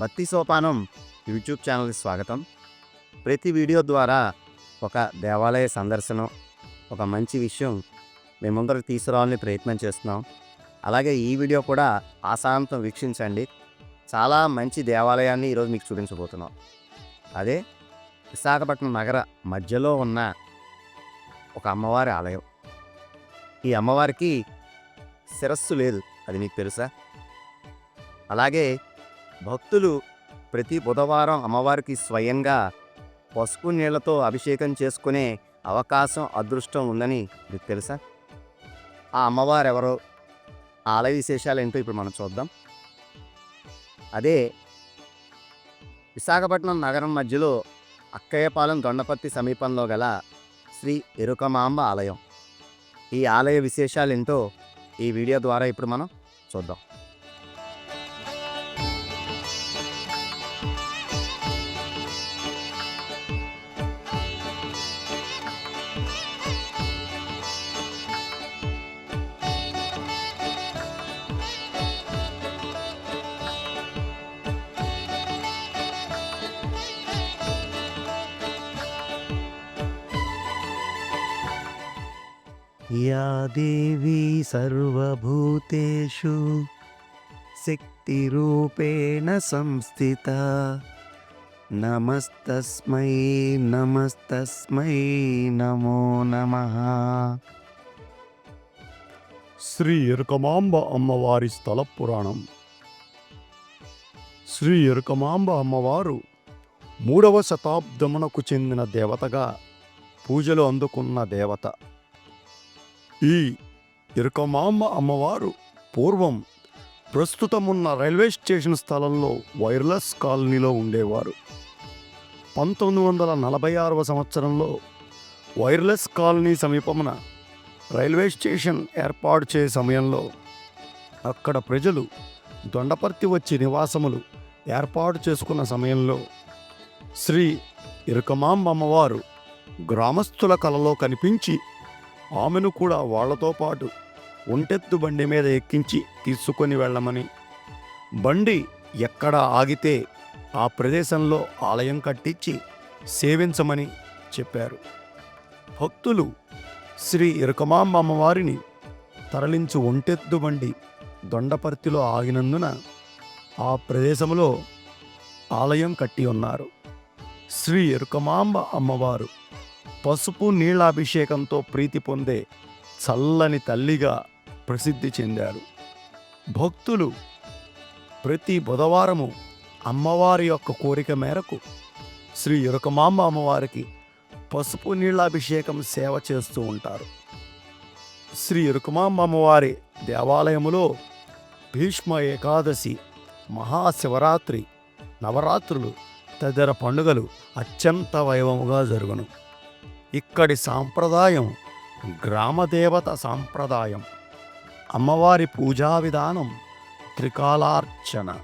భక్తి సోపానం యూట్యూబ్ ఛానల్కి స్వాగతం. ప్రతి వీడియో ద్వారా ఒక దేవాలయ సందర్శనం ఒక మంచి విషయం మేము తీసుకురావాలని ప్రయత్నం చేస్తున్నాం. అలాగే ఈ వీడియో కూడా ఆశాంతం వీక్షించండి. చాలా మంచి దేవాలయాన్ని ఈరోజు మీకు చూపించబోతున్నాం. అదే విశాఖపట్నం నగర మధ్యలో ఉన్న ఒక అమ్మవారి ఆలయం. ఈ అమ్మవారికి శిరస్సు లేదు అది మీకు తెలుసా? అలాగే భక్తులు ప్రతి బుధవారం అమ్మవారికి స్వయంగా పసుపు నీళ్ళతో అభిషేకం చేసుకునే అవకాశం అదృష్టం ఉందని మీకు తెలుసా? ఆ అమ్మవారు ఎవరో ఆలయ విశేషాలు ఏంటో ఇప్పుడు మనం చూద్దాం. అదే విశాఖపట్నం నగరం మధ్యలో అక్కయ్యపాలెం దొండపత్తి సమీపంలో గల శ్రీ ఎరుకమాంబ ఆలయం. ఈ ఆలయ విశేషాలు ఏంటో ఈ వీడియో ద్వారా ఇప్పుడు మనం చూద్దాం. या देवी सर्वभूतेषु शक्तिरूपेण संस्थिता नमस्तस्मै नमस्तस्मै नमो नमः శ్రీ ఎరుకమాంబ అమ్మవారి స్థల పురాణం శ్రీ ఎరుకమాంబ అమ్మవారు మూడవ శతాబ్దమునకు చెందిన దేవతగా పూజలు అందుకున్న దేవత ఈ ఇరుకమాంబ అమ్మవారు పూర్వం ప్రస్తుతమున్న రైల్వే స్టేషన్ స్థలంలో వైర్లెస్ కాలనీలో ఉండేవారు. పంతొమ్మిది వందల నలభై ఆరవ సంవత్సరంలో వైర్లెస్ కాలనీ సమీపమున రైల్వే స్టేషన్ ఏర్పాటు చే సమయంలో అక్కడ ప్రజలు దొండపర్తి వచ్చి నివాసములు ఏర్పాటు చేసుకున్న సమయంలో శ్రీ ఇరుకమాంబ అమ్మవారు గ్రామస్తుల కలలో కనిపించి ఆమెను కూడా వాళ్ళతో పాటు ఒంటెత్తు బండి మీద ఎక్కించి తీసుకొని వెళ్ళమని. బండి ఎక్కడ ఆగితే ఆ ప్రదేశంలో ఆలయం కట్టించి సేవించమని చెప్పారు. భక్తులు శ్రీ ఇరకమాంబ అమ్మవారిని తరలించు ఒంటెత్తు బండి దొండపర్తిలో ఆగినందున ఆ ప్రదేశంలో ఆలయం కట్టి ఉన్నారు. శ్రీ ఇరుకమాంబ అమ్మవారు పసుపు నీళ్ళాభిషేకంతో ప్రీతి పొందే చల్లని తల్లిగా ప్రసిద్ధి చెందారు. భక్తులు ప్రతి బుధవారము అమ్మవారి యొక్క కోరిక మేరకు శ్రీ ఇరుకమాంబ అమ్మవారికి పసుపు నీళ్ళాభిషేకం సేవ చేస్తూ ఉంటారు. శ్రీ రుకుమాంబ అమ్మవారి దేవాలయములో భీష్మ ఏకాదశి మహాశివరాత్రి నవరాత్రులు తదితర పండుగలు అత్యంత వైభవముగా జరుగును. ఇక్కడి సాంప్రదాయం గ్రామదేవత సాంప్రదాయం. అమ్మవారి పూజా విధానం త్రికాలార్చన.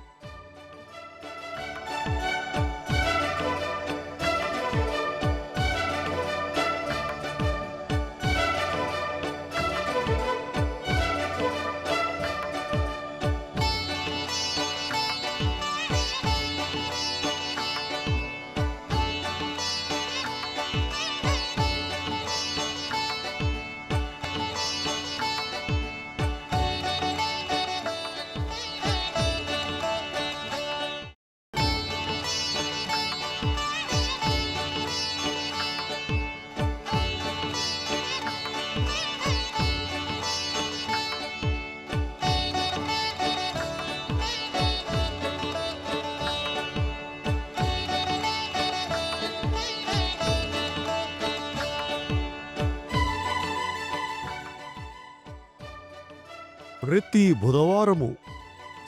ప్రతి బుధవారము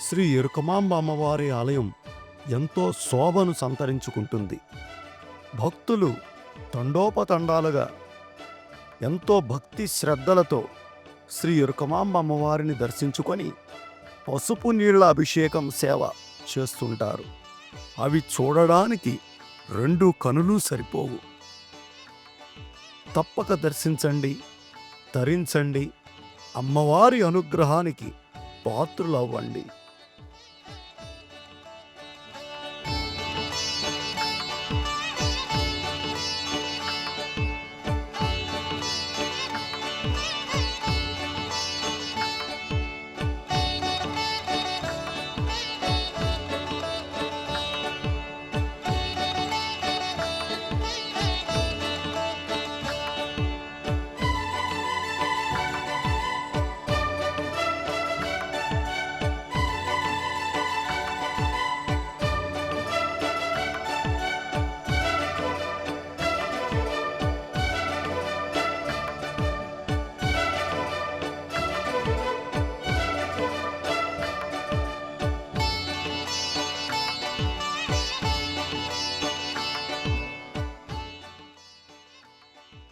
శ్రీ ఎరుకమాంబ అమ్మవారి ఆలయం ఎంతో శోభను సంతరించుకుంటుంది. భక్తులు తండోపతండాలుగా ఎంతో భక్తి శ్రద్ధలతో శ్రీ ఎరుకమాంబ అమ్మవారిని దర్శించుకొని పసుపు నీళ్ళ అభిషేకం సేవ చేస్తుంటారు. అవి చూడడానికి రెండు కనులు సరిపోవు. తప్పక దర్శించండి తరించండి అమ్మవారి అనుగ్రహానికి పాత్రులవ్వండి.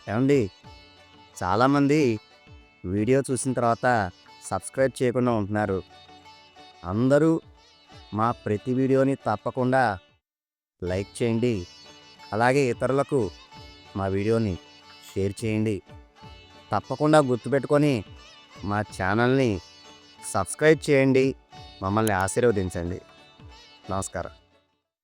ఏమండి? చాలామంది వీడియో చూసిన తర్వాత సబ్స్క్రైబ్ చేయకుండా ఉంటున్నారు. అందరూ మా ప్రతి వీడియోని తప్పకుండా లైక్ చేయండి. అలాగే ఇతరులకు మా వీడియోని షేర్ చేయండి. తప్పకుండా గుర్తుపెట్టుకొని మా ఛానల్ని సబ్స్క్రైబ్ చేయండి. మమ్మల్ని ఆశీర్వదించండి. నమస్కారం.